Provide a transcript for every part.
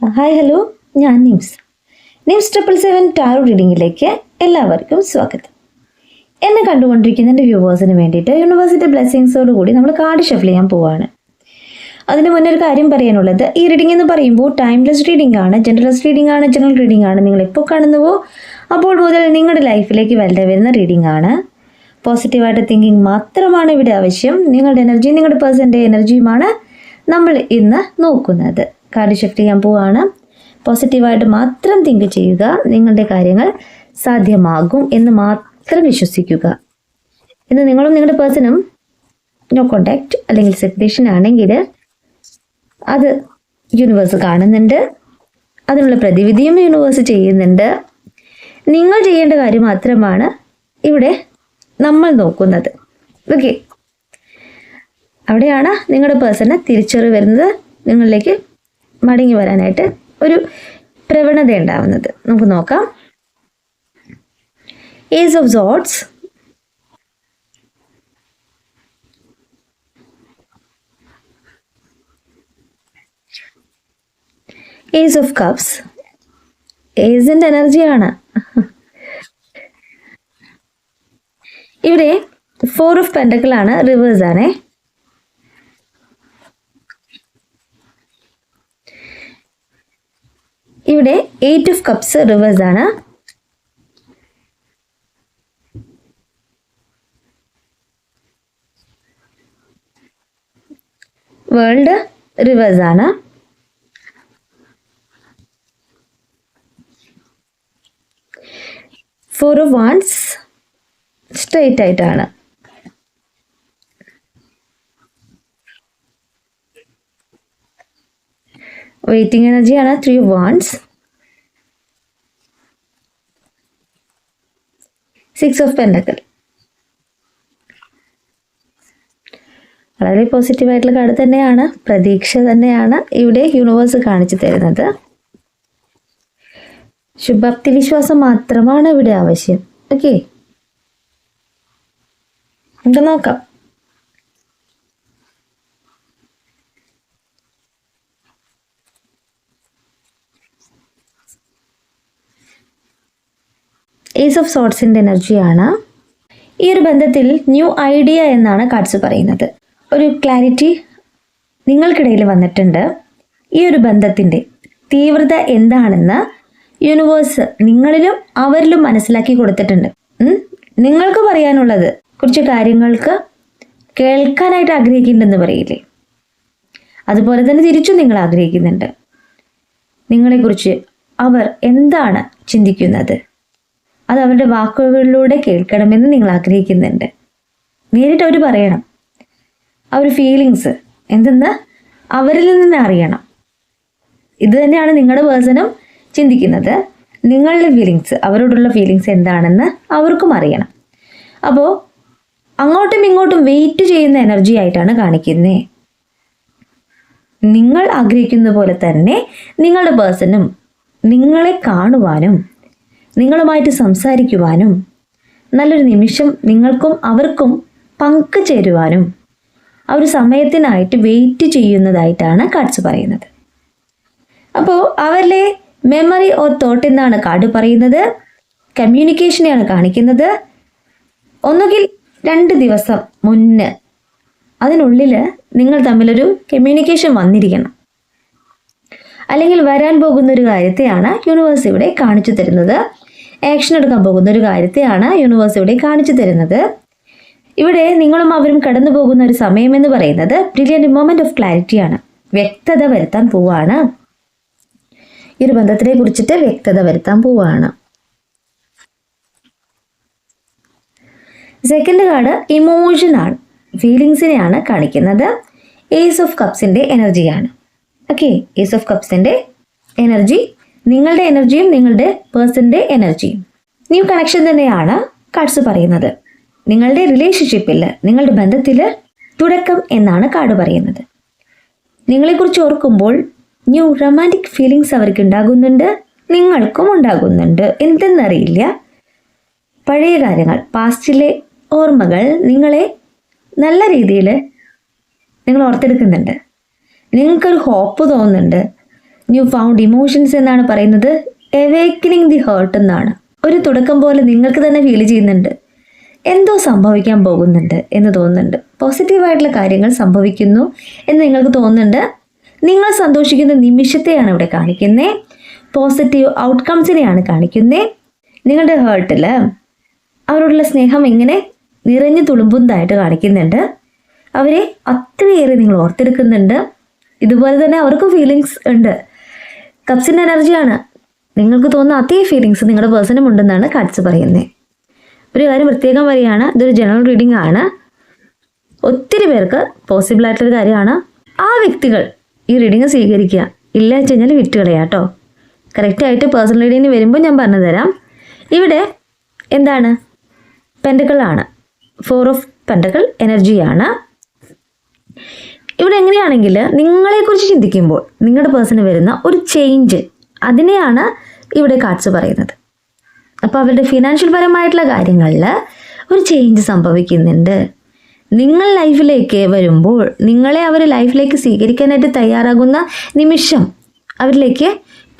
Hi hello. ഞാൻ news news triple seven tarot റീഡിങ്ങിലേക്ക് എല്ലാവർക്കും സ്വാഗതം. എന്നെ കണ്ടുകൊണ്ടിരിക്കുന്ന എന്റെ വ്യൂവേഴ്സിന് വേണ്ടിയിട്ട് യൂണിവേഴ്സിറ്റി ബ്ലെസ്സിങ്സോട് കൂടി നമ്മൾ കാർഡ് ഷഫിൾ ചെയ്യാൻ പോവുകയാണ് അതിന് മുന്നേ ഒരു കാര്യം പറയാനുള്ളത് ഈ റീഡിംഗ് എന്ന് പറയുമ്പോൾ ടൈംലെസ് റീഡിംഗ് ആണ് ജനറൽസ് റീഡിംഗ് ആണ് ജനറൽ റീഡിംഗ് ആണ്. നിങ്ങൾ എപ്പോൾ കാണുന്നുവോ അപ്പോൾ മുതൽ നിങ്ങളുടെ ലൈഫിലേക്ക് വലുതെ വരുന്ന റീഡിംഗ് ആണ്. പോസിറ്റീവായിട്ട് തിങ്കിങ് മാത്രമാണ് ഇവിടെ ആവശ്യം. നിങ്ങളുടെ എനർജി നിങ്ങളുടെ പേഴ്സന്റെ എനർജിയുമാണ് നമ്മൾ ഇന്ന് നോക്കുന്നത്. കാർഡ് ഷിഫ്റ്റ് ചെയ്യാൻ പോവുകയാണ് പോസിറ്റീവായിട്ട് മാത്രം തിങ്ക് ചെയ്യുക. നിങ്ങളുടെ കാര്യങ്ങൾ സാധ്യമാകും എന്ന് മാത്രം വിശ്വസിക്കുക. ഇന്ന് നിങ്ങളും നിങ്ങളുടെ പേഴ്സണും നോ കോണ്ടാക്ട് അല്ലെങ്കിൽ സെപ്പറേഷൻ ആണെങ്കിൽ അത് യൂണിവേഴ്സ് കാണുന്നുണ്ട്. അതിനുള്ള പ്രതിവിധിയും യൂണിവേഴ്സ് ചെയ്യുന്നുണ്ട്. നിങ്ങൾ ചെയ്യേണ്ട കാര്യം മാത്രമാണ് ഇവിടെ നമ്മൾ നോക്കുന്നത്. ഓക്കെ അവിടെയാണ് നിങ്ങളുടെ പേഴ്സണ് തിരിച്ചറിവ് വരുന്നത്. നിങ്ങളിലേക്ക് മടങ്ങി വരാനായിട്ട് ഒരു പ്രവണത ഉണ്ടാവുന്നത്. നമുക്ക് നോക്കാം. Ace of swords ace of cups ഏസിന്റെ എനർജിയാണ് ഇവിടെ ഫോർ ഓഫ് പെൻഡക്കിളാണ് റിവേഴ്സ് ആണേ ഇവിടെ എയ്റ്റ് ഓഫ് കപ്സ് റിവേഴ്സ് ആണ്. വേൾഡ് റിവേഴ്സ് ആണ്. ഫോർ വൺസ് സ്ട്രെയിറ്റ് ആയിട്ടാണ് വെയിറ്റിംഗ് എനർജിയാണ് three wands six of pentacle വളരെ പോസിറ്റീവായിട്ടുള്ള കാർഡ് തന്നെയാണ്. പ്രതീക്ഷ തന്നെയാണ് ഇവിടെ യൂണിവേഴ്സ് കാണിച്ചു തരുന്നത്. ശുഭാപ്തി വിശ്വാസം മാത്രമാണ് ഇവിടെ ആവശ്യം. ഓക്കെ നമുക്ക് നോക്കാം. ഏസ് ഓഫ് സോട്ട്സിന്റെ എനർജിയാണ് ഈ ഒരു ബന്ധത്തിൽ ന്യൂ ഐഡിയ എന്നാണ് കാർഡ്സ് പറയുന്നത്. ഒരു ക്ലാരിറ്റി നിങ്ങൾക്കിടയിൽ വന്നിട്ടുണ്ട്. ഈ ഒരു ബന്ധത്തിന്റെ തീവ്രത എന്താണെന്ന് യൂണിവേഴ്സ് നിങ്ങളിലും അവരിലും മനസ്സിലാക്കി കൊടുത്തിട്ടുണ്ട്. നിങ്ങൾക്ക് പറയാനുള്ളത് കുറച്ച് കാര്യങ്ങൾക്ക് കേൾക്കാനായിട്ട് ആഗ്രഹിക്കുന്നുണ്ടെന്ന് പറയില്ലേ? അതുപോലെ തന്നെ തിരിച്ചും നിങ്ങൾ ആഗ്രഹിക്കുന്നുണ്ട്. നിങ്ങളെക്കുറിച്ച് അവർ എന്താണ് ചിന്തിക്കുന്നത്? അത് അവരുടെ വാക്കുകളിലൂടെ കേൾക്കണമെന്ന് നിങ്ങൾ ആഗ്രഹിക്കുന്നുണ്ട്. നേരിട്ട് അവർ പറയണം. ആ ഒരു ഫീലിങ്സ് എന്തെന്ന് അവരിൽ നിന്ന് അറിയണം. ഇത് തന്നെയാണ് നിങ്ങളുടെ പേഴ്സണും ചിന്തിക്കുന്നത്. നിങ്ങളുടെ ഫീലിങ്സ് അവരോടുള്ള ഫീലിങ്സ് എന്താണെന്ന് അവർക്കും അറിയണം. അപ്പോൾ അങ്ങോട്ടും ഇങ്ങോട്ടും വെയിറ്റ് ചെയ്യുന്ന എനർജി ആയിട്ടാണ് കാണിക്കുന്നത് നിങ്ങൾ ആഗ്രഹിക്കുന്ന പോലെ തന്നെ നിങ്ങളുടെ പേഴ്സണും നിങ്ങളെ കാണുവാനും നിങ്ങളുമായിട്ട് സംസാരിക്കുവാനും നല്ലൊരു നിമിഷം നിങ്ങൾക്കും അവർക്കും പങ്കുചേരുവാനും ആ ഒരു സമയത്തിനായിട്ട് വെയിറ്റ് ചെയ്യുന്നതായിട്ടാണ് കാർഡ്സ് പറയുന്നത്. അപ്പോൾ അവരിലെ മെമ്മറി ഓർ തോട്ട് എന്നാണ് കാർഡ് പറയുന്നത്. കമ്മ്യൂണിക്കേഷനെയാണ് കാണിക്കുന്നത്. ഒന്നുകിൽ രണ്ട് ദിവസം മുന്നേ അതിനുള്ളിൽ നിങ്ങൾ തമ്മിലൊരു കമ്മ്യൂണിക്കേഷൻ വന്നിരിക്കണം. അല്ലെങ്കിൽ വരാൻ പോകുന്ന ഒരു കാര്യത്തെയാണ് യൂണിവേഴ്സ് ഇവിടെ കാണിച്ചു തരുന്നത്. ആക്ഷൻ എടുക്കാൻ പോകുന്ന ഒരു കാര്യത്തെയാണ് യൂണിവേഴ്സ് ഇവിടെ കാണിച്ചു തരുന്നത്. ഇവിടെ നിങ്ങളും അവരും കടന്നു പോകുന്ന ഒരു സമയം എന്ന് പറയുന്നത് ബ്രില്യന്റ് മൊമെന്റ് ഓഫ് ക്ലാരിറ്റിയാണ് വ്യക്തത വരുത്താൻ പോവാണ്. ഈ ഒരു ബന്ധത്തിനെ കുറിച്ചിട്ട് വ്യക്തത വരുത്താൻ പോവാണ്. സെക്കൻഡ് കാർഡ് ആണ്. ഫീലിങ്സിനെയാണ് കാണിക്കുന്നത്. ഏസ് ഓഫ് കപ്സിന്റെ എനർജിയാണ് ഓക്കെ ഏസ് ഓഫ് കപ്സിന്റെ എനർജി നിങ്ങളുടെ എനർജിയും നിങ്ങളുടെ പേഴ്സന്റെ എനർജിയും ന്യൂ കണക്ഷൻ തന്നെയാണ് കാർഡ്സ് പറയുന്നത്. നിങ്ങളുടെ റിലേഷൻഷിപ്പിൽ നിങ്ങളുടെ ബന്ധത്തിൽ തുടക്കം എന്നാണ് കാർഡ് പറയുന്നത്. നിങ്ങളെക്കുറിച്ച് ഓർക്കുമ്പോൾ ന്യൂ റൊമാന്റിക് ഫീലിങ്സ് അവർക്ക് ഉണ്ടാകുന്നുണ്ട് നിങ്ങൾക്കും ഉണ്ടാകുന്നുണ്ട്. എന്തെന്നറിയില്ല. പഴയ കാര്യങ്ങൾ പാസ്റ്റിലെ ഓർമ്മകൾ നിങ്ങളെ നല്ല രീതിയിൽ നിങ്ങൾ ഓർത്തെടുക്കുന്നുണ്ട്. നിങ്ങൾക്കൊരു ഹോപ്പ് തോന്നുന്നുണ്ട്. ന്യൂ ഫൗണ്ട് ഇമോഷൻസ് എന്നാണ് പറയുന്നത്. എവേക്കനിങ് ദി ഹേർട്ട് എന്നാണ്. ഒരു തുടക്കം പോലെ നിങ്ങൾക്ക് തന്നെ ഫീൽ ചെയ്യുന്നുണ്ട്. എന്തോ സംഭവിക്കാൻ പോകുന്നുണ്ട് എന്ന് തോന്നുന്നുണ്ട്. പോസിറ്റീവായിട്ടുള്ള കാര്യങ്ങൾ സംഭവിക്കുന്നു എന്ന് നിങ്ങൾക്ക് തോന്നുന്നുണ്ട്. നിങ്ങൾ സന്തോഷിക്കുന്ന നിമിഷത്തെയാണ് ഇവിടെ കാണിക്കുന്നത് പോസിറ്റീവ് ഔട്ട്കംസിനെയാണ് കാണിക്കുന്നത് നിങ്ങളുടെ ഹേർട്ടിൽ അവരോടുള്ള സ്നേഹം ഇങ്ങനെ നിറഞ്ഞു തുളുമ്പുന്നതായിട്ട് കാണിക്കുന്നുണ്ട്. അവരെ അത്രയേറെ നിങ്ങൾ ഓർത്തെടുക്കുന്നുണ്ട്. ഇതുപോലെ തന്നെ അവർക്കും ഫീലിങ്സ് ഉണ്ട്. കപ്സിന്റെ എനർജിയാണ്. നിങ്ങൾക്ക് തോന്നുന്ന അതേ ഫീലിങ്സ് നിങ്ങളുടെ പേഴ്സണും ഉണ്ടെന്നാണ് കാർഡ്സ് പറയുന്നത് ഒരു കാര്യം പ്രത്യേകം പറയുകയാണ് ഇതൊരു ജനറൽ റീഡിംഗ് ആണ്. ഒത്തിരി പേർക്ക് പോസിബിൾ ആയിട്ടൊരു കാര്യമാണ് ആ വ്യക്തികൾ ഈ റീഡിങ് സ്വീകരിക്കുക. ഇല്ല വെച്ച് കഴിഞ്ഞാൽ വിറ്റ് കളയാം കേട്ടോ കറക്റ്റായിട്ട് പേഴ്സണൽ റീഡിങ്ങിന് വരുമ്പോൾ ഞാൻ പറഞ്ഞു തരാം ഇവിടെ എന്താണ്? പെൻഡകളാണ് ഫോർ ഓഫ് പെൻഡകൾ എനർജിയാണ് ഇവിടെ എങ്ങനെയാണെങ്കിൽ നിങ്ങളെക്കുറിച്ച് ചിന്തിക്കുമ്പോൾ നിങ്ങളുടെ പേഴ്സണ് വരുന്ന ഒരു ചേഞ്ച് അതിനെയാണ് ഇവിടെ കാർഡ്സ് പറയുന്നത്. അപ്പോൾ അവരുടെ ഫിനാൻഷ്യൽ പരമായിട്ടുള്ള കാര്യങ്ങളിൽ ഒരു ചേഞ്ച് സംഭവിക്കുന്നുണ്ട്. നിങ്ങൾ ലൈഫിലേക്ക് വരുമ്പോൾ നിങ്ങളെ അവർ ലൈഫിലേക്ക് സ്വീകരിക്കാനായിട്ട് തയ്യാറാകുന്ന നിമിഷം അവരിലേക്ക്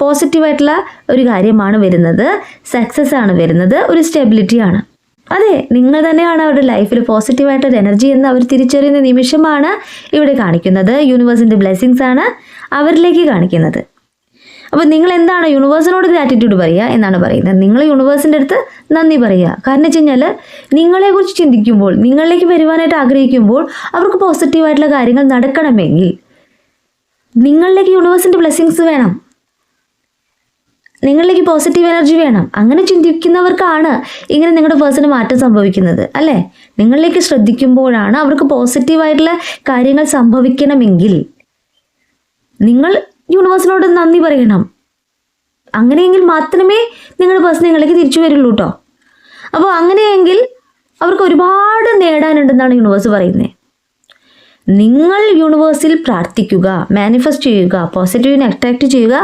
പോസിറ്റീവായിട്ടുള്ള ഒരു കാര്യമാണ് വരുന്നത്. സക്സസ് ആണ് വരുന്നത്. ഒരു സ്റ്റെബിലിറ്റിയാണ് അതെ നിങ്ങൾ തന്നെയാണ് അവരുടെ ലൈഫിൽ പോസിറ്റീവായിട്ടൊരു എനർജി എന്ന് അവർ തിരിച്ചറിയുന്ന നിമിഷമാണ് ഇവിടെ കാണിക്കുന്നത്. യൂണിവേഴ്സിന്റെ ബ്ലെസ്സിങ്സ് ആണ് അവരിലേക്ക് കാണിക്കുന്നത്. അപ്പോൾ നിങ്ങൾ എന്താണ് യൂണിവേഴ്സിനോട് ഗ്രാറ്റിറ്റ്യൂഡ് പറയുക എന്നാണ് പറയുന്നത്. നിങ്ങൾ യൂണിവേഴ്സിന്റെ അടുത്ത് നന്ദി പറയുക. കാരണം വെച്ച് കഴിഞ്ഞാൽ നിങ്ങളെക്കുറിച്ച് ചിന്തിക്കുമ്പോൾ നിങ്ങളിലേക്ക് വരുവാനായിട്ട് ആഗ്രഹിക്കുമ്പോൾ അവർക്ക് പോസിറ്റീവായിട്ടുള്ള കാര്യങ്ങൾ നടക്കണമെങ്കിൽ നിങ്ങളിലേക്ക് യൂണിവേഴ്സിന്റെ ബ്ലെസ്സിങ്സ് വേണം. നിങ്ങളിലേക്ക് പോസിറ്റീവ് എനർജി വേണം. അങ്ങനെ ചിന്തിക്കുന്നവർക്കാണ് ഇങ്ങനെ നിങ്ങളുടെ പേഴ്സണ് മാറ്റം സംഭവിക്കുന്നത് അല്ലേ? നിങ്ങളിലേക്ക് ശ്രദ്ധിക്കുമ്പോഴാണ് അവർക്ക് പോസിറ്റീവായിട്ടുള്ള കാര്യങ്ങൾ സംഭവിക്കണമെങ്കിൽ. നിങ്ങൾ യൂണിവേഴ്സിനോട് നന്ദി പറയണം. അങ്ങനെയെങ്കിൽ മാത്രമേ നിങ്ങളുടെ പേഴ്സൺ നിങ്ങളിലേക്ക് തിരിച്ചു വരുള്ളൂ കേട്ടോ അപ്പോൾ അങ്ങനെയെങ്കിൽ അവർക്ക് ഒരുപാട് നേടാനുണ്ടെന്നാണ് യൂണിവേഴ്സ് പറയുന്നത് നിങ്ങൾ യൂണിവേഴ്സിൽ പ്രാർത്ഥിക്കുക മാനിഫെസ്റ്റ് ചെയ്യുക പോസിറ്റീവിനെ അട്രാക്റ്റ് ചെയ്യുക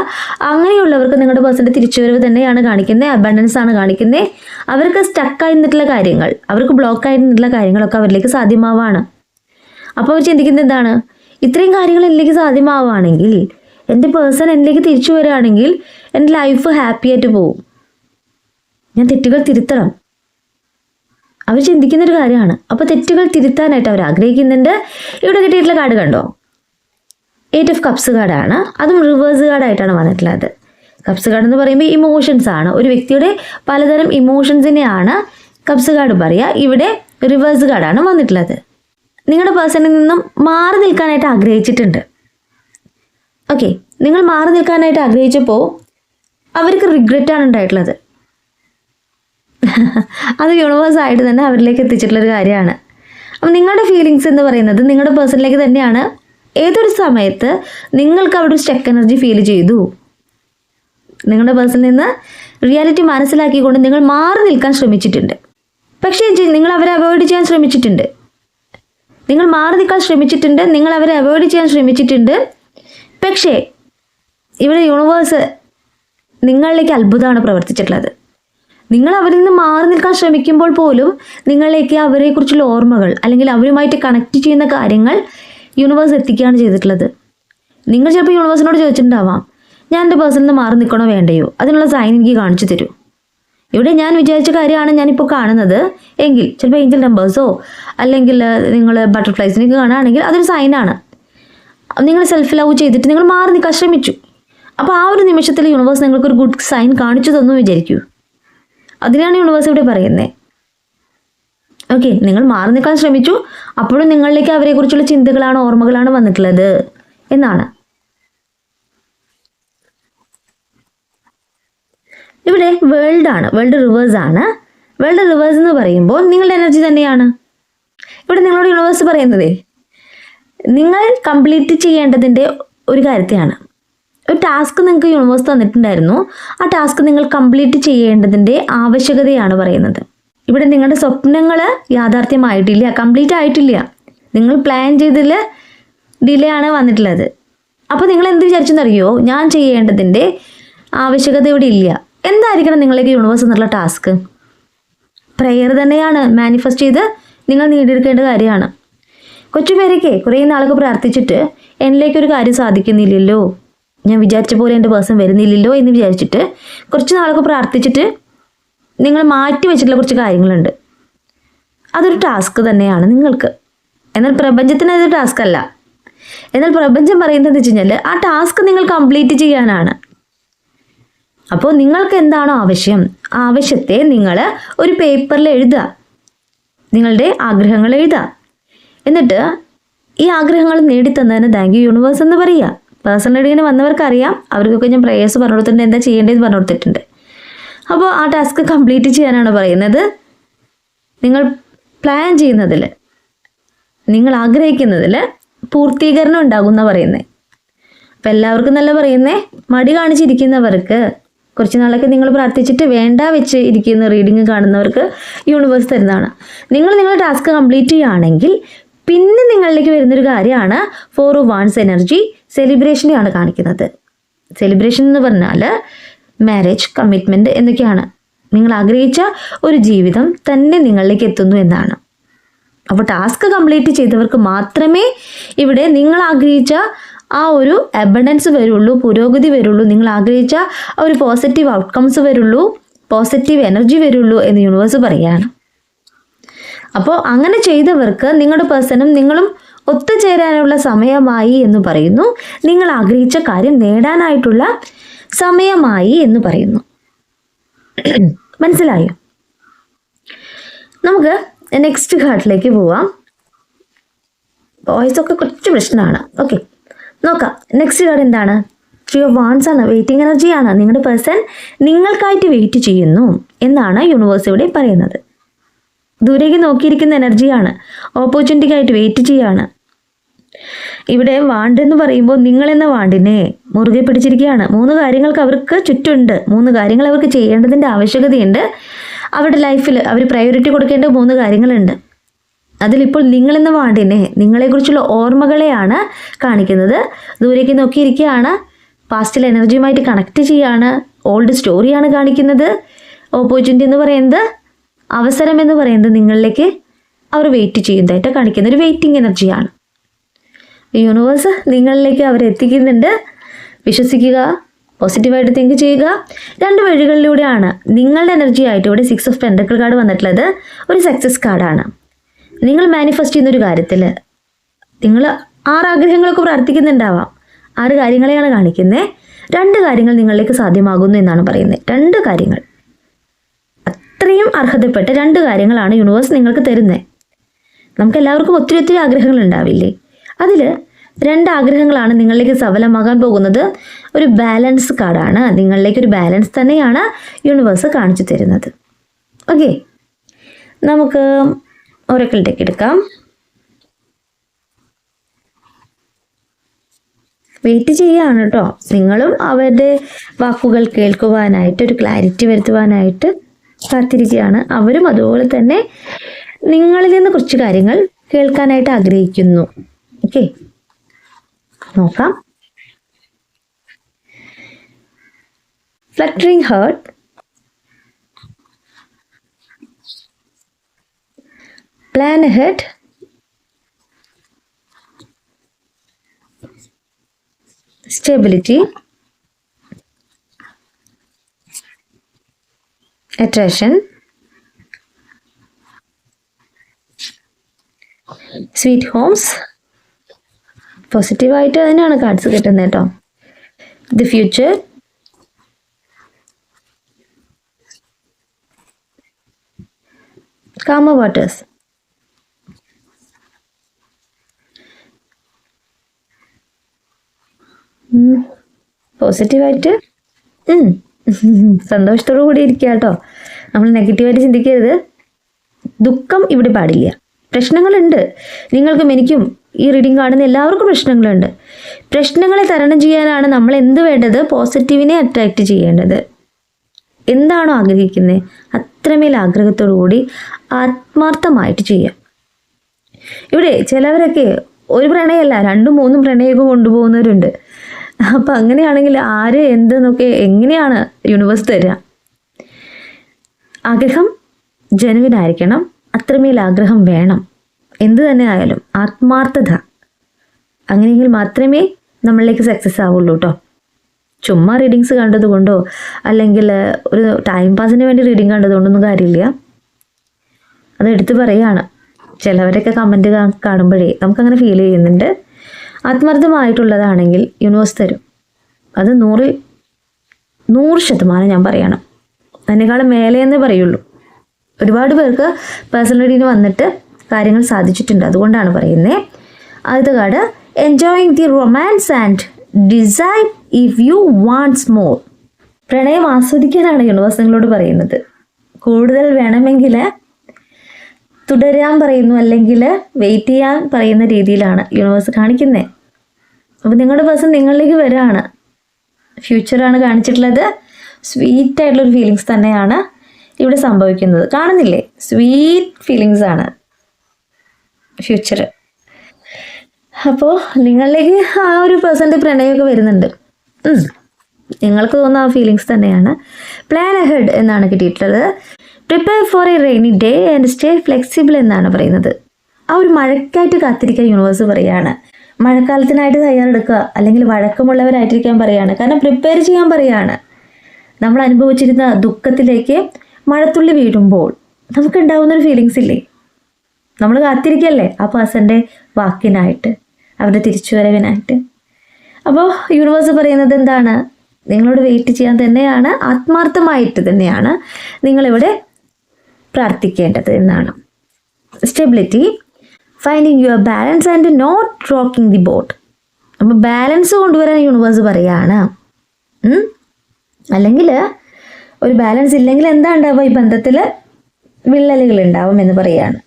അങ്ങനെയുള്ളവർക്ക് നിങ്ങളുടെ പേഴ്സന്റെ തിരിച്ചുവരവ് തന്നെയാണ് കാണിക്കുന്നത് അബണ്ടൻസ് ആണ് കാണിക്കുന്നത്. അവർക്ക് സ്റ്റക്കായി നിന്നിട്ടുള്ള കാര്യങ്ങൾ അവർക്ക് ബ്ലോക്ക് ആയി നിന്നിട്ടുള്ള കാര്യങ്ങളൊക്കെ അവരിലേക്ക് സാധ്യമാവാണ്. അപ്പോൾ അവർ ചിന്തിക്കുന്നത് എന്താണ്? ഇത്രയും കാര്യങ്ങൾ എന്നിലേക്ക് സാധ്യമാവുകയാണെങ്കിൽ എന്റെ പേഴ്സൺ എന്നിലേക്ക് തിരിച്ചു വരികയാണെങ്കിൽ എന്റെ ലൈഫ് ഹാപ്പി ആയിട്ട് പോകും ഞാൻ തെറ്റുകൾ തിരുത്തണം. അവർ ചിന്തിക്കുന്ന ഒരു കാര്യമാണ്. അപ്പോൾ തെറ്റുകൾ തിരുത്താനായിട്ട് അവർ ആഗ്രഹിക്കുന്നുണ്ട്. ഇവിടെ കിട്ടിയിട്ടുള്ള കാർഡ് കണ്ടോ? എയ്റ്റ് ഓഫ് കപ്സ് കാർഡാണ് അതും റിവേഴ്സ് കാർഡായിട്ടാണ് വന്നിട്ടുള്ളത്. കപ്സ് കാർഡ് എന്ന് പറയുമ്പോൾ ഇമോഷൻസ് ആണ്. ഒരു വ്യക്തിയുടെ പലതരം ഇമോഷൻസിനെയാണ് കപ്സ് കാർഡ് പറയുക. ഇവിടെ റിവേഴ്സ് കാർഡാണ് വന്നിട്ടുള്ളത്. നിങ്ങളുടെ പേഴ്സണിൽ നിന്നും മാറി നിൽക്കാനായിട്ട് ആഗ്രഹിച്ചിട്ടുണ്ട്. ഓക്കെ നിങ്ങൾ മാറി നിൽക്കാനായിട്ട് ആഗ്രഹിച്ചപ്പോൾ അവർക്ക് റിഗ്രറ്റാണ് ഉണ്ടായിട്ടുള്ളത്. അത് യൂണിവേഴ്സ് ആയിട്ട് തന്നെ അവരിലേക്ക് എത്തിച്ചിട്ടുള്ളൊരു കാര്യമാണ്. അപ്പം നിങ്ങളുടെ ഫീലിങ്സ് എന്ന് പറയുന്നത് നിങ്ങളുടെ പേഴ്സണിലേക്ക് തന്നെയാണ്. ഏതൊരു സമയത്ത് നിങ്ങൾക്ക് അവിടെ ഒരു സ്റ്റെക്ക് എനർജി ഫീൽ ചെയ്തു. നിങ്ങളുടെ പേഴ്സണിൽ നിന്ന് റിയാലിറ്റി മനസ്സിലാക്കിക്കൊണ്ട് നിങ്ങൾ മാറി നിൽക്കാൻ ശ്രമിച്ചിട്ടുണ്ട്. പക്ഷേ നിങ്ങൾ അവരെ അവോയ്ഡ് ചെയ്യാൻ ശ്രമിച്ചിട്ടുണ്ട്. നിങ്ങൾ മാറി നിൽക്കാൻ ശ്രമിച്ചിട്ടുണ്ട് നിങ്ങൾ അവരെ അവോയ്ഡ് ചെയ്യാൻ ശ്രമിച്ചിട്ടുണ്ട്. പക്ഷേ ഇവിടെ യൂണിവേഴ്സ് നിങ്ങളിലേക്ക് അത്ഭുതമാണ് പ്രവർത്തിച്ചിട്ടുള്ളത്. നിങ്ങൾ അവരിൽ നിന്ന് മാറി നിൽക്കാൻ ശ്രമിക്കുമ്പോൾ പോലും നിങ്ങളിലേക്ക് അവരെക്കുറിച്ചുള്ള ഓർമ്മകൾ അല്ലെങ്കിൽ അവരുമായിട്ട് കണക്ട് ചെയ്യുന്ന കാര്യങ്ങൾ യൂണിവേഴ്സ് എത്തിക്കുകയാണ് ചെയ്തിട്ടുള്ളത്. നിങ്ങൾ ചിലപ്പോൾ യൂണിവേഴ്സിനോട് ചോദിച്ചിട്ടുണ്ടാവാം ഞാൻ എന്റെ പേഴ്സണിൽ നിന്ന് മാറി നിൽക്കണോ വേണ്ടയോ? അതിനുള്ള സൈൻ എനിക്ക് കാണിച്ചു തരൂ. ഇവിടെ ഞാൻ വിചാരിച്ച കാര്യമാണ് ഞാനിപ്പോൾ കാണുന്നത്. എങ്കിൽ ചിലപ്പോൾ ഏഞ്ചൽ നമ്പേഴ്സോ അല്ലെങ്കിൽ നിങ്ങൾ ബട്ടർഫ്ലൈസിനൊക്കെ കാണുകയാണെങ്കിൽ അതൊരു സൈനാണ് നിങ്ങൾ സെൽഫ് ലവ് ചെയ്തിട്ട് നിങ്ങൾ മാറി നിൽക്കാൻ ശ്രമിച്ചു. അപ്പോൾ ആ ഒരു നിമിഷത്തിൽ യൂണിവേഴ്സ് നിങ്ങൾക്കൊരു ഗുഡ് സൈൻ കാണിച്ചു തന്നു വിചാരിക്കൂ. അതിനാണ് യൂണിവേഴ്സ് ഇവിടെ പറയുന്നത് ഓക്കെ നിങ്ങൾ മാറി നിൽക്കാൻ ശ്രമിച്ചു. അപ്പോഴും നിങ്ങളിലേക്ക് അവരെക്കുറിച്ചുള്ള ചിന്തകളാണ് ഓർമ്മകളാണ് വന്നിട്ടുള്ളത് എന്നാണ്. ഇവിടെ വേൾഡ് ആണ് വേൾഡ് റിവേഴ്സ് ആണ്. വേൾഡ് റിവേഴ്സ് എന്ന് പറയുമ്പോൾ നിങ്ങളുടെ എനർജി തന്നെയാണ്. ഇവിടെ നിങ്ങളുടെ യൂണിവേഴ്സ് പറയുന്നതേ നിങ്ങൾ കംപ്ലീറ്റ് ചെയ്യേണ്ടതിന്റെ ഒരു കാര്യത്തെയാണ്. ഒരു ടാസ്ക് നിങ്ങൾക്ക് യൂണിവേഴ്സ് തന്നിട്ടുണ്ടായിരുന്നു. ആ ടാസ്ക് നിങ്ങൾ കംപ്ലീറ്റ് ചെയ്യേണ്ടതിന്റെ ആവശ്യകതയാണ് പറയുന്നത്. ഇവിടെ നിങ്ങളുടെ സ്വപ്നങ്ങൾ യാഥാർത്ഥ്യമായിട്ടില്ല കംപ്ലീറ്റ് ആയിട്ടില്ല. നിങ്ങൾ പ്ലാൻ ചെയ്തതിൽ ഡിലേ ആണ് വന്നിട്ടുള്ളത്. അപ്പോൾ നിങ്ങൾ എന്ത് വിചാരിച്ചെന്നറിയോ? ഞാൻ ചെയ്യേണ്ടതിന്റെ ആവശ്യകത ഇവിടെ ഇല്ല. എന്തായിരിക്കണം നിങ്ങളേക്ക് യൂണിവേഴ്സ് എന്നുള്ള ടാസ്ക് പ്രെയർ തന്നെയാണ് മാനിഫെസ്റ്റ് ചെയ്ത് നിങ്ങൾ നേടിയെടുക്കേണ്ട കാര്യമാണ്. കൊച്ചുപേരൊക്കെ കുറേ നാളൊക്കെ പ്രാർത്ഥിച്ചിട്ട് എന്നിലേക്ക് ഒരു കാര്യം സാധിക്കുന്നില്ലല്ലോ. ഞാൻ വിചാരിച്ച പോലെ എന്റെ പേഴ്സൺ വരുന്നില്ലല്ലോ എന്ന് വിചാരിച്ചിട്ട് കുറച്ച് നാളൊക്കെ പ്രാർത്ഥിച്ചിട്ട് നിങ്ങൾ മാറ്റി വെച്ചിട്ടുള്ള കുറച്ച് കാര്യങ്ങളുണ്ട്. അതൊരു ടാസ്ക് തന്നെയാണ് നിങ്ങൾക്ക്. എന്നാൽ പ്രപഞ്ചത്തിന് അതൊരു ടാസ്ക് അല്ല. എന്നാൽ പ്രപഞ്ചം പറയുന്നത് വെച്ച് കഴിഞ്ഞാൽ ആ ടാസ്ക് നിങ്ങൾ കംപ്ലീറ്റ് ചെയ്യാനാണ്. അപ്പോൾ നിങ്ങൾക്ക് എന്താണോ ആവശ്യം ആവശ്യത്തെ നിങ്ങൾ ഒരു പേപ്പറിൽ എഴുതുക. നിങ്ങളുടെ ആഗ്രഹങ്ങൾ എഴുതുക. എന്നിട്ട് ഈ ആഗ്രഹങ്ങൾ നേടിത്തന്നതിന് താങ്ക് യു യൂണിവേഴ്സ് എന്ന് പറയുക. പേഴ്സണൽ റീഡിങ്ങിന് വന്നവർക്കറിയാം. അവർക്കൊക്കെ ഞാൻ പ്രേയേഴ്സ് പറഞ്ഞു കൊടുത്തിട്ടുണ്ട് എന്താ ചെയ്യേണ്ടതെന്ന് പറഞ്ഞു കൊടുത്തിട്ടുണ്ട് അപ്പോൾ ആ ടാസ്ക് കംപ്ലീറ്റ് ചെയ്യാനാണ് പറയുന്നത്. നിങ്ങൾ പ്ലാൻ ചെയ്യുന്നതിൽ നിങ്ങൾ ആഗ്രഹിക്കുന്നതിൽ പൂർത്തീകരണം ഉണ്ടാകും എന്നാണ് പറയുന്നത് അപ്പം എല്ലാവർക്കും നല്ല പറയുന്നേ മടി കാണിച്ചിരിക്കുന്നവർക്ക് കുറച്ച് നാളൊക്കെ നിങ്ങൾ പ്രാർത്ഥിച്ചിട്ട് വേണ്ട വെച്ച് ഇരിക്കുന്ന റീഡിങ് കാണുന്നവർക്ക് യൂണിവേഴ്സ് തരുന്നതാണ്. നിങ്ങൾ നിങ്ങളുടെ ടാസ്ക് കംപ്ലീറ്റ് ചെയ്യുകയാണെങ്കിൽ പിന്നെ നിങ്ങളിലേക്ക് വരുന്നൊരു കാര്യമാണ് ഫോർ ഓഫ് വാൺസ് എനർജി സെലിബ്രേഷനെയാണ് കാണിക്കുന്നത്. സെലിബ്രേഷൻ എന്ന് പറഞ്ഞാൽ മാരേജ് കമ്മിറ്റ്മെന്റ് എന്നൊക്കെയാണ്. നിങ്ങൾ ആഗ്രഹിച്ച ഒരു ജീവിതം തന്നെ നിങ്ങളിലേക്ക് എത്തുന്നു എന്നാണ്. അപ്പോൾ ടാസ്ക് കംപ്ലീറ്റ് ചെയ്തവർക്ക് മാത്രമേ ഇവിടെ നിങ്ങൾ ആഗ്രഹിച്ച ആ ഒരു അബണ്ടൻസ് വരുള്ളൂ പുരോഗതി വരുള്ളൂ നിങ്ങൾ ആഗ്രഹിച്ച ആ ഒരു പോസിറ്റീവ് ഔട്ട്കംസ് വരുള്ളൂ പോസിറ്റീവ് എനർജി വരുള്ളൂ എന്ന് യൂണിവേഴ്സ് പറയുകയാണ്. അപ്പോൾ അങ്ങനെ ചെയ്തവർക്ക് നിങ്ങളുടെ പേഴ്സണും നിങ്ങളും ഒത്തുചേരാനുള്ള സമയമായി എന്ന് പറയുന്നു. നിങ്ങൾ ആഗ്രഹിച്ച കാര്യം നേടാനായിട്ടുള്ള സമയമായി എന്ന് പറയുന്നു. മനസ്സിലായോ? നമുക്ക് നെക്സ്റ്റ് കാർഡിലേക്ക് പോവാം. വോയിസ് ഒക്കെ കുറച്ച് പ്രശ്നമാണ്. ഓക്കെ നോക്കാം. നെക്സ്റ്റ് കാർഡ് എന്താണ്? ത്രീ ഓഫ് വാൺസ് ആണ്. വെയിറ്റിംഗ് എനർജിയാണ് നിങ്ങളുടെ പേഴ്സൺ നിങ്ങൾക്കായിട്ട് വെയിറ്റ് ചെയ്യുന്നു എന്നാണ് യൂണിവേഴ്സ് ഇവിടെ പറയുന്നത്. ദൂരേക്ക് നോക്കിയിരിക്കുന്ന എനർജിയാണ് ഓപ്പർച്യൂണിറ്റിക്കായിട്ട് വെയിറ്റ് ചെയ്യാണ്. ഇവിടെ വാണ്ട് എന്ന് പറയുമ്പോൾ നിങ്ങൾ എന്ന വാണ്ടിനെ മുറുകെ പിടിച്ചിരിക്കുകയാണ്. മൂന്ന് കാര്യങ്ങൾക്ക് അവർക്ക് ചുറ്റുണ്ട്. മൂന്ന് കാര്യങ്ങൾ അവർക്ക് ചെയ്യേണ്ടതിന്റെ ആവശ്യകതയുണ്ട്. അവരുടെ ലൈഫിൽ അവർ പ്രയോറിറ്റി കൊടുക്കേണ്ട മൂന്ന് കാര്യങ്ങളുണ്ട്. അതിലിപ്പോൾ നിങ്ങളെന്ന വാണ്ടിനെ നിങ്ങളെക്കുറിച്ചുള്ള ഓർമ്മകളെയാണ് കാണിക്കുന്നത്. ദൂരേക്ക് നോക്കിയിരിക്കുകയാണ്. പാസ്റ്റിൽ എനർജിയുമായിട്ട് കണക്ട് ചെയ്യുകയാണ് ഓൾഡ് സ്റ്റോറിയാണ് കാണിക്കുന്നത്. ഓപ്പോർച്യൂണിറ്റി എന്ന് പറയുന്നത് അവസരം എന്ന് പറയുന്നത് നിങ്ങളിലേക്ക് അവർ വെയിറ്റ് ചെയ്യുന്നതായിട്ട് കാണിക്കുന്ന ഒരു വെയിറ്റിംഗ് എനർജിയാണ് യൂണിവേഴ്സ് നിങ്ങളിലേക്ക് അവരെത്തിക്കുന്നുണ്ട് വിശ്വസിക്കുക പോസിറ്റീവായിട്ട് തിങ്ക് ചെയ്യുക. രണ്ട് വഴികളിലൂടെയാണ് നിങ്ങളുടെ എനർജി ആയിട്ട് ഇവിടെ സിക്സ് ഓഫ് പെൻഡക്കിൾ കാർഡ് വന്നിട്ടുള്ളത്. ഒരു സക്സസ് കാർഡാണ് നിങ്ങൾ മാനിഫെസ്റ്റ് ചെയ്യുന്ന ഒരു കാര്യത്തിൽ നിങ്ങൾ ആറ് ആഗ്രഹങ്ങളൊക്കെ പ്രാർത്ഥിക്കുന്നുണ്ടാവാം. ആറ് കാര്യങ്ങളെയാണ് കാണിക്കുന്നത് രണ്ട് കാര്യങ്ങൾ നിങ്ങളിലേക്ക് സാധ്യമാകുന്നു എന്നാണ് പറയുന്നത്. രണ്ട് കാര്യങ്ങൾ. അത്രയും അർഹതപ്പെട്ട രണ്ട് കാര്യങ്ങളാണ് യൂണിവേഴ്സ് നിങ്ങൾക്ക് തരുന്നത് നമുക്ക് എല്ലാവർക്കും ഒത്തിരി ഒത്തിരി ആഗ്രഹങ്ങൾ ഉണ്ടാവില്ലേ? അതിൽ രണ്ട് ആഗ്രഹങ്ങളാണ് നിങ്ങളിലേക്ക് സഫലമാകാൻ പോകുന്നത്. ഒരു ബാലൻസ് കാർഡാണ്. നിങ്ങളിലേക്ക് ഒരു ബാലൻസ് തന്നെയാണ് യൂണിവേഴ്സ് കാണിച്ചു തരുന്നത്. ഓക്കെ. നമുക്ക് ഒരക്കൽ ഡെക്ക് എടുക്കാം. വെയിറ്റ് ചെയ്യാണ് കേട്ടോ. നിങ്ങളും അവരുടെ വാക്കുകൾ കേൾക്കുവാനായിട്ട് ഒരു ക്ലാരിറ്റി വരുത്തുവാനായിട്ട് കാത്തിരിക്കുകയാണ്. അവരും അതുപോലെ തന്നെ നിങ്ങളിൽ നിന്ന് കുറച്ച് കാര്യങ്ങൾ കേൾക്കാനായിട്ട് ആഗ്രഹിക്കുന്നു. ഓക്കെ. നോക്കാം fluttering heart plan ahead stability attraction sweet homes പോസിറ്റീവായിട്ട് തന്നെയാണ് കാർഡ്സ് കിട്ടുന്നത് കേട്ടോ. ദി ഫ്യൂച്ചർ കാമ വാട്ടേഴ്സ് പോസിറ്റീവായിട്ട്. സന്തോഷത്തോടു കൂടി ഇരിക്കുക കേട്ടോ. നമ്മൾ നെഗറ്റീവായിട്ട് ചിന്തിക്കരുത്. ദുഃഖം ഇവിടെ പാടില്ല. പ്രശ്നങ്ങളുണ്ട്. നിങ്ങൾക്കും എനിക്കും ഈ റീഡിങ് കാണുന്ന എല്ലാവർക്കും പ്രശ്നങ്ങളുണ്ട്. പ്രശ്നങ്ങളെ തരണം ചെയ്യാനാണ് നമ്മൾ എന്ത് വേണ്ടത്? പോസിറ്റീവിനെ അട്രാക്റ്റ് ചെയ്യേണ്ടത്. എന്താണോ ആഗ്രഹിക്കുന്നത് അത്രമേൽ ആഗ്രഹത്തോടു കൂടി ആത്മാർത്ഥമായിട്ട് ചെയ്യാം. ഇവിടെ ചിലവരൊക്കെ ഒരു പ്രണയമല്ല രണ്ടും മൂന്നും പ്രണയമൊക്കെ കൊണ്ടുപോകുന്നവരുണ്ട്. അപ്പം അങ്ങനെയാണെങ്കിൽ ആര് എന്തെന്നൊക്കെ എങ്ങനെയാണ് യൂണിവേഴ്സ് തരിക ആഗ്രഹം ജനുവിനായിരിക്കണം. അത്രമേൽ ആഗ്രഹം വേണം. എന്ത് തന്നെ ആയാലും ആത്മാർത്ഥത. അങ്ങനെയെങ്കിൽ മാത്രമേ നമ്മളിലേക്ക് സക്സസ് ആവുള്ളൂ കേട്ടോ ചുമ്മാ റീഡിങ്സ് കണ്ടതുകൊണ്ടോ അല്ലെങ്കിൽ ഒരു ടൈം പാസിന് വേണ്ടി റീഡിങ് കണ്ടതുകൊണ്ടൊന്നും കാര്യമില്ല. അത് എടുത്തു പറയുകയാണ് ചിലവരൊക്കെ കമന്റ് കാണുമ്പോഴേ നമുക്കങ്ങനെ ഫീൽ ചെയ്യുന്നുണ്ട്. ആത്മാർത്ഥമായിട്ടുള്ളതാണെങ്കിൽ യൂണിവേഴ്സ് തരും. അത് നൂറിൽ നൂറ് ശതമാനം ഞാൻ പറയണം. അതിനേക്കാളും മേലെയെന്നേ പറയുള്ളൂ. ഒരുപാട് പേർക്ക് പേഴ്സണൽ റീഡിന് വന്നിട്ട് കാര്യങ്ങൾ സാധിച്ചിട്ടുണ്ട്. അതുകൊണ്ടാണ് പറയുന്നത് അടുത്ത card enjoying the romance and design if you wants more പ്രണയം ആസ്വദിക്കാനാണ് യൂണിവേഴ്സ് നിങ്ങളോട് പറയുന്നത്. കൂടുതൽ വേണമെങ്കിൽ തുടരാൻ പറയുന്നു അല്ലെങ്കിൽ വെയിറ്റ് ചെയ്യാൻ പറയുന്ന രീതിയിലാണ് യൂണിവേഴ്സ് കാണിക്കുന്നത് അപ്പോൾ നിങ്ങളുടെ പേഴ്സൺ നിങ്ങളിലേക്ക് വരികയാണ് ഫ്യൂച്ചറാണ് കാണിച്ചിട്ടുള്ളത്. സ്വീറ്റ് ആയിട്ടുള്ളൊരു ഫീലിങ്സ് തന്നെയാണ് ഇവിടെ സംഭവിക്കുന്നത്. കാണുന്നില്ലേ? സ്വീറ്റ് ഫീലിങ്സ് ആണ്. ഫ്യൂച്ചർ അപ്പോൾ നിങ്ങളിലേക്ക് ആ ഒരു പേഴ്സന്റെ പ്രണയമൊക്കെ വരുന്നുണ്ട്. നിങ്ങൾക്ക് തോന്നുന്ന ആ ഫീലിങ്സ് തന്നെയാണ്. പ്ലാൻ അഹെഡ് എന്നാണ് കിട്ടിയിട്ടുള്ളത്. Prepare for a rainy day and stay flexible എന്നാണ് പറയുന്നത്. ആ ഒരു മഴക്കായിട്ട് കാത്തിരിക്കാൻ യൂണിവേഴ്സ് പറയുകയാണ് മഴക്കാലത്തിനായിട്ട് തയ്യാറെടുക്കുക അല്ലെങ്കിൽ വഴക്കമുള്ളവരായിട്ടിരിക്കാൻ പറയുകയാണ് കാരണം പ്രിപ്പയർ ചെയ്യാൻ പറയുകയാണ് നമ്മൾ അനുഭവിച്ചിരുന്ന ദുഃഖത്തിലേക്ക് മഴത്തുള്ളി വീഴുമ്പോൾ നമുക്കുണ്ടാവുന്നൊരു ഫീലിങ്സ് ഇല്ലേ? നമ്മൾ കാത്തിരിക്കല്ലേ? ആ പേഴ്സന്റെ വാക്കിനായിട്ട് അവരുടെ തിരിച്ചുവരവിനായിട്ട്. അപ്പോൾ യൂണിവേഴ്സ് പറയുന്നത് എന്താണ്? നിങ്ങളോട് വെയിറ്റ് ചെയ്യാൻ തന്നെയാണ് ആത്മാർത്ഥമായിട്ട് തന്നെയാണ് നിങ്ങളിവിടെ പ്രാർത്ഥിക്കേണ്ടത് എന്നാണ്. Stability finding your balance and not rocking the boat അപ്പോൾ ബാലൻസ് കൊണ്ടുവരാൻ യൂണിവേഴ്സ് പറയാണ്. അല്ലെങ്കിൽ ഒരു ബാലൻസ് ഇല്ലെങ്കിൽ എന്താ ഉണ്ടാവുക? ഈ ബന്ധത്തിൽ വിള്ളലുകൾ ഉണ്ടാവും എന്ന് പറയാണ്. ഉം?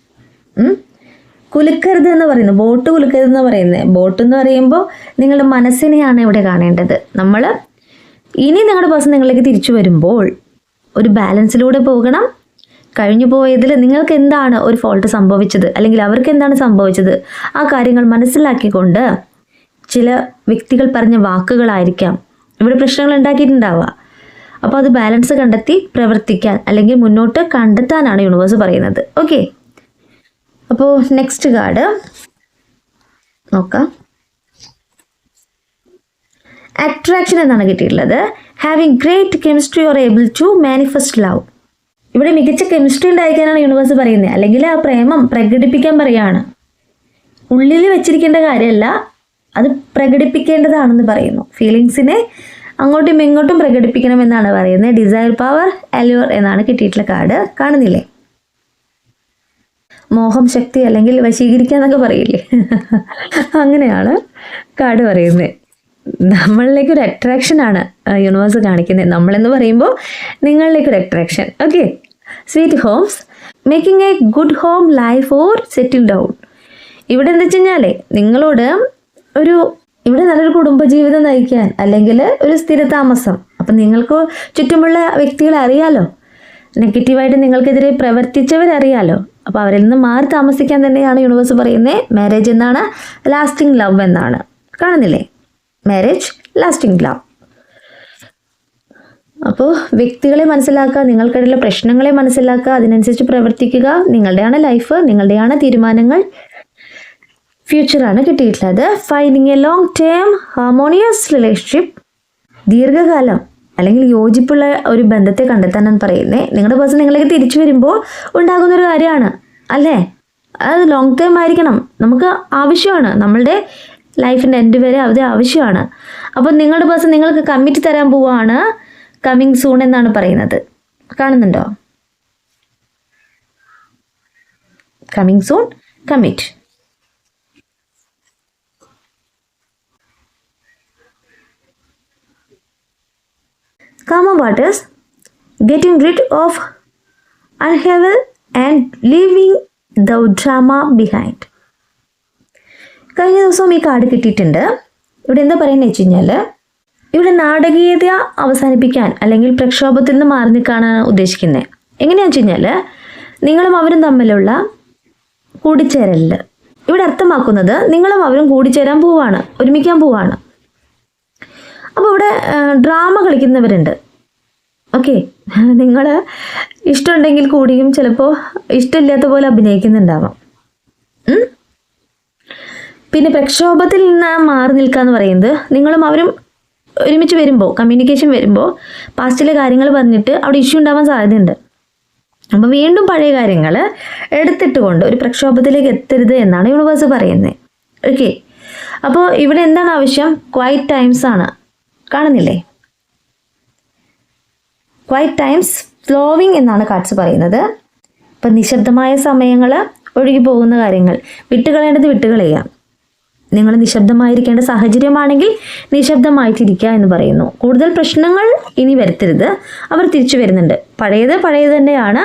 കുലുക്കരുത് എന്ന് പറയുന്നത് ബോട്ട് കുലുക്കരുത് എന്ന് പറയുന്നത് ബോട്ട് എന്ന് പറയുമ്പോൾ നിങ്ങളുടെ മനസ്സിനെയാണ് ഇവിടെ കാണേണ്ടത്. നമ്മൾ ഇനി നിങ്ങളുടെ പേഴ്സൺ നിങ്ങളിലേക്ക് തിരിച്ചു വരുമ്പോൾ ഒരു ബാലൻസിലൂടെ പോകണം. കഴിഞ്ഞു പോയതിൽ നിങ്ങൾക്ക് എന്താണ് ഒരു ഫോൾട്ട് സംഭവിച്ചത്? അല്ലെങ്കിൽ അവർക്ക് എന്താണ് സംഭവിച്ചത്? ആ കാര്യങ്ങൾ മനസ്സിലാക്കിക്കൊണ്ട് ചില വ്യക്തികൾ പറഞ്ഞ വാക്കുകളായിരിക്കാം. ഇവിടെ പ്രശ്നങ്ങൾ ഉണ്ടാക്കിയിട്ടുണ്ടാവുക. അപ്പോൾ അത് ബാലൻസ് കണ്ടെത്തി പ്രവർത്തിക്കാൻ അല്ലെങ്കിൽ മുന്നോട്ട് കണ്ടെത്താനാണ് യൂണിവേഴ്സ് പറയുന്നത്. ഓക്കെ അപ്പോൾ നെക്സ്റ്റ് കാർഡ് നോക്കാം. അട്രാക്ഷൻ എന്നാണ് കിട്ടിയിട്ടുള്ളത്. Having great chemistry or able to manifest love ഇവിടെ മികച്ച കെമിസ്ട്രി ഉണ്ടായിരിക്കാനാണ് യൂണിവേഴ്സ് പറയുന്നത് അല്ലെങ്കിൽ ആ പ്രേമം പ്രകടിപ്പിക്കാൻ പറയാണ്. ഉള്ളിൽ വെച്ചിരിക്കേണ്ട കാര്യമല്ല അത് പ്രകടിപ്പിക്കേണ്ടതാണെന്ന് പറയുന്നു. ഫീലിങ്സിനെ അങ്ങോട്ടും ഇങ്ങോട്ടും പ്രകടിപ്പിക്കണമെന്നാണ് പറയുന്നത്. ഡിസയർ പവർ അലുവർ എന്നാണ് കിട്ടിയിട്ടുള്ള കാർഡ് കാണുന്നില്ലേ? മോഹം ശക്തി അല്ലെങ്കിൽ വശീകരിക്കുക എന്നൊക്കെ പറയില്ലേ? അങ്ങനെയാണ് കാട് പറയുന്നത്. നമ്മളിലേക്ക് ഒരു അട്രാക്ഷൻ ആണ് യൂണിവേഴ്സ് കാണിക്കുന്നത്. നമ്മളെന്ന് പറയുമ്പോൾ നിങ്ങളിലേക്ക് ഒരു attraction okay sweet homes making a good home life or settle down ഇവിടെ എന്താ വെച്ച് നിങ്ങളോട് ഒരു ഇവിടെ നല്ലൊരു കുടുംബജീവിതം നയിക്കാൻ അല്ലെങ്കിൽ ഒരു സ്ഥിരതാമസം അപ്പം നിങ്ങൾക്ക് ചുറ്റുമുള്ള വ്യക്തികളെ അറിയാലോ? നെഗറ്റീവായിട്ട് നിങ്ങൾക്കെതിരെ പ്രവർത്തിച്ചവരറിയാലോ? അപ്പോൾ അവരിൽ നിന്ന് മാറി താമസിക്കാൻ തന്നെയാണ് യൂണിവേഴ്സ് പറയുന്നത് മാരേജ് എന്നാണ് ലാസ്റ്റിംഗ് ലവ് എന്നാണ്. കാണുന്നില്ലേ? മാരേജ് ലാസ്റ്റിംഗ് ലവ് അപ്പോൾ വ്യക്തികളെ മനസ്സിലാക്കുക നിങ്ങൾക്കിടയിലെ പ്രശ്നങ്ങളെ മനസ്സിലാക്കുക അതിനനുസരിച്ച് പ്രവർത്തിക്കുക നിങ്ങളുടെയാണ് ലൈഫ് നിങ്ങളുടെയാണ് തീരുമാനങ്ങൾ. ഫ്യൂച്ചറാണ് കിട്ടിയിട്ടുള്ളത്. Finding a long term harmonious relationship ദീർഘകാലം. അല്ലെങ്കിൽ യോജിപ്പുള്ള ഒരു ബന്ധത്തെ കണ്ടെത്താനാണ് പറയുന്നത് നിങ്ങളുടെ പേഴ്സൺ നിങ്ങളിലേക്ക് തിരിച്ചു വരുമ്പോൾ ഉണ്ടാകുന്ന ഒരു കാര്യമാണ് അല്ലേ? അത് ലോങ് ടേം ആയിരിക്കണം. നമുക്ക് ആവശ്യമാണ്. നമ്മളുടെ ലൈഫിന്റെ എൻഡ് വരെ അത് ആവശ്യമാണ്. അപ്പോൾ നിങ്ങളുടെ പേഴ്സൺ നിങ്ങൾക്ക് കമ്മിറ്റ് തരാൻ പോവുകയാണ് കമ്മിങ് സൂൺ എന്നാണ് പറയുന്നത്. കാണുന്നുണ്ടോ? Coming soon commit common waters getting rid of unhevel and leaving the drama behind. കഴിഞ്ഞ ദിവസവും ഈ കാർഡ് കിട്ടിയിട്ടുണ്ട്. ഇവിടെ എന്താ പറയുന്നത് വെച്ച് കഴിഞ്ഞാൽ ഇവിടെ നാടകീയത അവസാനിപ്പിക്കാൻ അല്ലെങ്കിൽ പ്രക്ഷോഭത്തിൽ നിന്ന് മാറി നിൽക്കാനാണ് ഉദ്ദേശിക്കുന്നത് എങ്ങനെയാണെന്ന് വെച്ച് കഴിഞ്ഞാൽ നിങ്ങളും അവരും തമ്മിലുള്ള കൂടിച്ചേരലിൽ ഇവിടെ അർത്ഥമാക്കുന്നത് നിങ്ങളും അവരും കൂടിച്ചേരാൻ പോവാണ് ഒരുമിക്കാൻ പോവാണ്. അപ്പോൾ ഇവിടെ ഡ്രാമ കളിക്കുന്നവരുണ്ട്. ഓക്കെ നിങ്ങൾ ഇഷ്ടമുണ്ടെങ്കിൽ കൂടിയും ചിലപ്പോൾ ഇഷ്ടമില്ലാത്ത പോലെ അഭിനയിക്കുന്നുണ്ടാവാം. പിന്നെ പ്രക്ഷോഭത്തിൽ നിന്ന് മാറി നിൽക്കുക എന്ന് പറയുന്നത് നിങ്ങളും അവരും ഒരുമിച്ച് വരുമ്പോൾ കമ്മ്യൂണിക്കേഷൻ വരുമ്പോൾ പാസ്റ്റിലെ കാര്യങ്ങൾ പറഞ്ഞിട്ട് അവിടെ ഇഷ്യൂ ഉണ്ടാവാൻ സാധ്യതയുണ്ട്. അപ്പോൾ വീണ്ടും പഴയ കാര്യങ്ങൾ എടുത്തിട്ടുകൊണ്ട് ഒരു പ്രക്ഷോഭത്തിലേക്ക് എത്തരുത് എന്നാണ് യൂണിവേഴ്സ് പറയുന്നത്. ഓക്കെ അപ്പോൾ ഇവിടെ എന്താണ് ആവശ്യം? ക്വൈറ്റ് ടൈംസ് ആണ്. കാണുന്നില്ലേ? ക്വൈറ്റ് ടൈംസ് ഫ്ലോവിങ് എന്നാണ് കാർഡ്സ് പറയുന്നത്. ഇപ്പം നിശബ്ദമായ സമയങ്ങൾ ഒഴുകി പോകുന്ന കാര്യങ്ങൾ. വിട്ടുകളയേണ്ടത് വിട്ടുകളയുക നിങ്ങൾ നിശബ്ദമായിരിക്കേണ്ട സാഹചര്യമാണെങ്കിൽ നിശബ്ദമായിട്ടിരിക്കുക എന്ന് പറയുന്നു. കൂടുതൽ പ്രശ്നങ്ങൾ ഇനി വരുത്തരുത്. അവർ തിരിച്ചു വരുന്നുണ്ട്. പഴയത് പഴയത് തന്നെയാണ്.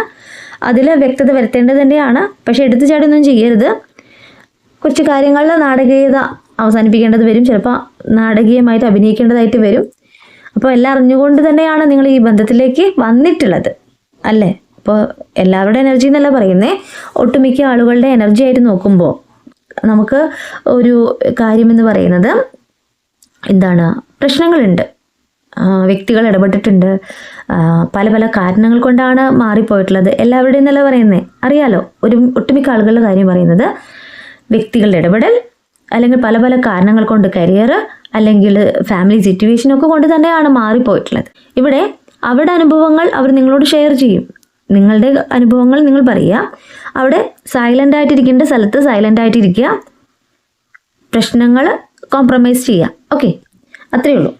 അതിൽ വ്യക്തത വരുത്തേണ്ടത് തന്നെയാണ്. പക്ഷേ എടുത്തു ചാടൊന്നും ചെയ്യരുത്. കുറച്ച് കാര്യങ്ങളിൽ നാടകീയത അവസാനിപ്പിക്കേണ്ടത് വരും. ചിലപ്പോൾ നാടകീയമായിട്ട് അഭിനയിക്കേണ്ടതായിട്ട് വരും. അപ്പോൾ എല്ലാം അറിഞ്ഞുകൊണ്ട് തന്നെയാണ് നിങ്ങൾ ഈ ബന്ധത്തിലേക്ക് വന്നിട്ടുള്ളത്. അല്ലേ? അപ്പോൾ എല്ലാവരുടെ എനർജി എന്നല്ല പറയുന്നേ. ഒട്ടുമിക്ക ആളുകളുടെ എനർജി ആയിട്ട് നോക്കുമ്പോൾ നമുക്ക് ഒരു കാര്യമെന്ന് പറയുന്നത് എന്താണ്? പ്രശ്നങ്ങളുണ്ട്. വ്യക്തികൾ ഇടപെട്ടിട്ടുണ്ട്. പല പല കാരണങ്ങൾ കൊണ്ടാണ് മാറിപ്പോയിട്ടുള്ളത്. എല്ലാവരുടെയും എന്നല്ല പറയുന്നത് അറിയാലോ? ഒരു ഒട്ടുമിക്ക ആളുകളുടെ കാര്യം പറയുന്നത് വ്യക്തികളുടെ ഇടപെടൽ അല്ലെങ്കിൽ പല പല കാരണങ്ങൾ കൊണ്ട് കരിയർ അല്ലെങ്കിൽ ഫാമിലി സിറ്റുവേഷനൊക്കെ കൊണ്ട് തന്നെയാണ് മാറിപ്പോയിട്ടുള്ളത്. ഇവിടെ അവരുടെ അനുഭവങ്ങൾ അവർ നിങ്ങളോട് ഷെയർ ചെയ്യും. നിങ്ങളുടെ അനുഭവങ്ങൾ നിങ്ങൾ പറയുക. അവിടെ സൈലന്റ് ആയിട്ടിരിക്കേണ്ട സ്ഥലത്ത് സൈലന്റ് ആയിട്ടിരിക്കുക. പ്രശ്നങ്ങൾ കോംപ്രമൈസ് ചെയ്യുക. ഓക്കെ അത്രയേ ഉള്ളൂ.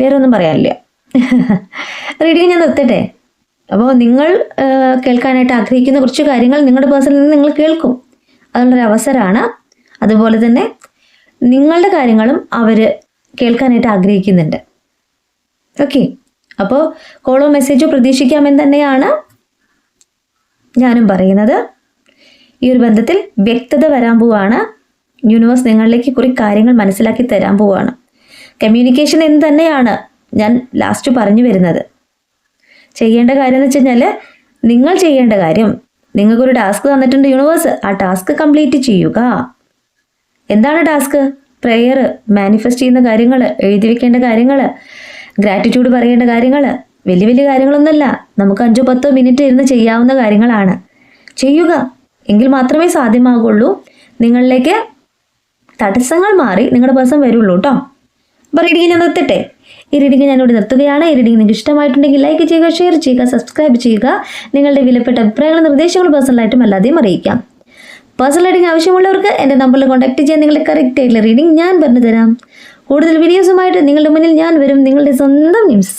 വേറെ ഒന്നും പറയാനില്ല. റീഡിങ് ഞാൻ നിർത്തട്ടെ? അപ്പോൾ നിങ്ങൾ കേൾക്കാനായിട്ട് ആഗ്രഹിക്കുന്ന കുറച്ച് കാര്യങ്ങൾ നിങ്ങളുടെ പേഴ്സണിൽ നിന്ന് നിങ്ങൾ കേൾക്കും. അതുള്ളൊരു അവസരമാണ് അതുപോലെ തന്നെ നിങ്ങളുടെ കാര്യങ്ങളും അവർ കേൾക്കാനായിട്ട് ആഗ്രഹിക്കുന്നുണ്ട്. ഓക്കെ അപ്പോൾ കോളോ മെസ്സേജോ പ്രതീക്ഷിക്കാമെന്ന് തന്നെയാണ് ഞാനും പറയുന്നത്. ഈ ഒരു ബന്ധത്തിൽ വ്യക്തത വരാൻ പോവാണ്. യൂണിവേഴ്സ് നിങ്ങളിലേക്ക് കുറെ കാര്യങ്ങൾ മനസ്സിലാക്കി തരാൻ പോവാണ്. കമ്മ്യൂണിക്കേഷൻ എന്ന് തന്നെയാണ് ഞാൻ ലാസ്റ്റ് പറഞ്ഞു വരുന്നത്. ചെയ്യേണ്ട കാര്യം എന്ന് വെച്ച് കഴിഞ്ഞാൽ നിങ്ങൾ ചെയ്യേണ്ട കാര്യം. നിങ്ങൾക്കൊരു ടാസ്ക് തന്നിട്ടുണ്ട് യൂണിവേഴ്സ് ആ ടാസ്ക് കംപ്ലീറ്റ് ചെയ്യുക. എന്താണ് ടാസ്ക്? പ്രെയർ മാനിഫെസ്റ്റ് ചെയ്യുന്ന കാര്യങ്ങൾ എഴുതി വെക്കേണ്ട കാര്യങ്ങൾ ഗ്രാറ്റിറ്റ്യൂഡ് പറയേണ്ട കാര്യങ്ങൾ വലിയ വലിയ കാര്യങ്ങളൊന്നുമല്ല നമുക്ക് അഞ്ചോ പത്തോ മിനിറ്റ് ഇരുന്ന് ചെയ്യാവുന്ന കാര്യങ്ങളാണ്. ചെയ്യുക. എങ്കിൽ മാത്രമേ സാധ്യമാകുള്ളൂ. നിങ്ങളിലേക്ക് തടസ്സങ്ങൾ മാറി നിങ്ങളുടെ പേഴ്സൺ വരുള്ളൂ കേട്ടോ അപ്പോൾ റീഡിങ് ഞാൻ നിർത്തട്ടെ. ഈ റീഡിങ് ഞാനിവിടെ നിർത്തുകയാണ്. ഈ റീഡിങ് നിങ്ങൾക്ക് ഇഷ്ടമായിട്ടുണ്ടെങ്കിൽ ലൈക്ക് ചെയ്യുക ഷെയർ ചെയ്യുക സബ്സ്ക്രൈബ് ചെയ്യുക. നിങ്ങളുടെ വിലപ്പെട്ട അഭിപ്രായങ്ങളും നിർദ്ദേശങ്ങളും പേഴ്സണലായിട്ടും അല്ലാതെയും അറിയിക്കാം. പേഴ്സണൽ റീഡിംഗ് ആവശ്യമുള്ളവർക്ക് എന്റെ നമ്പറിൽ കോൺടാക്ട് ചെയ്യാൻ നിങ്ങളുടെ കറക്റ്റ് ആയിട്ടുള്ള റീഡിംഗ് ഞാൻ പറഞ്ഞു തരാം കൂടുതൽ വീഡിയോസുമായിട്ട് നിങ്ങളുടെ മുന്നിൽ ഞാൻ വരും. നിങ്ങളുടെ സ്വന്തം ന്യൂസ്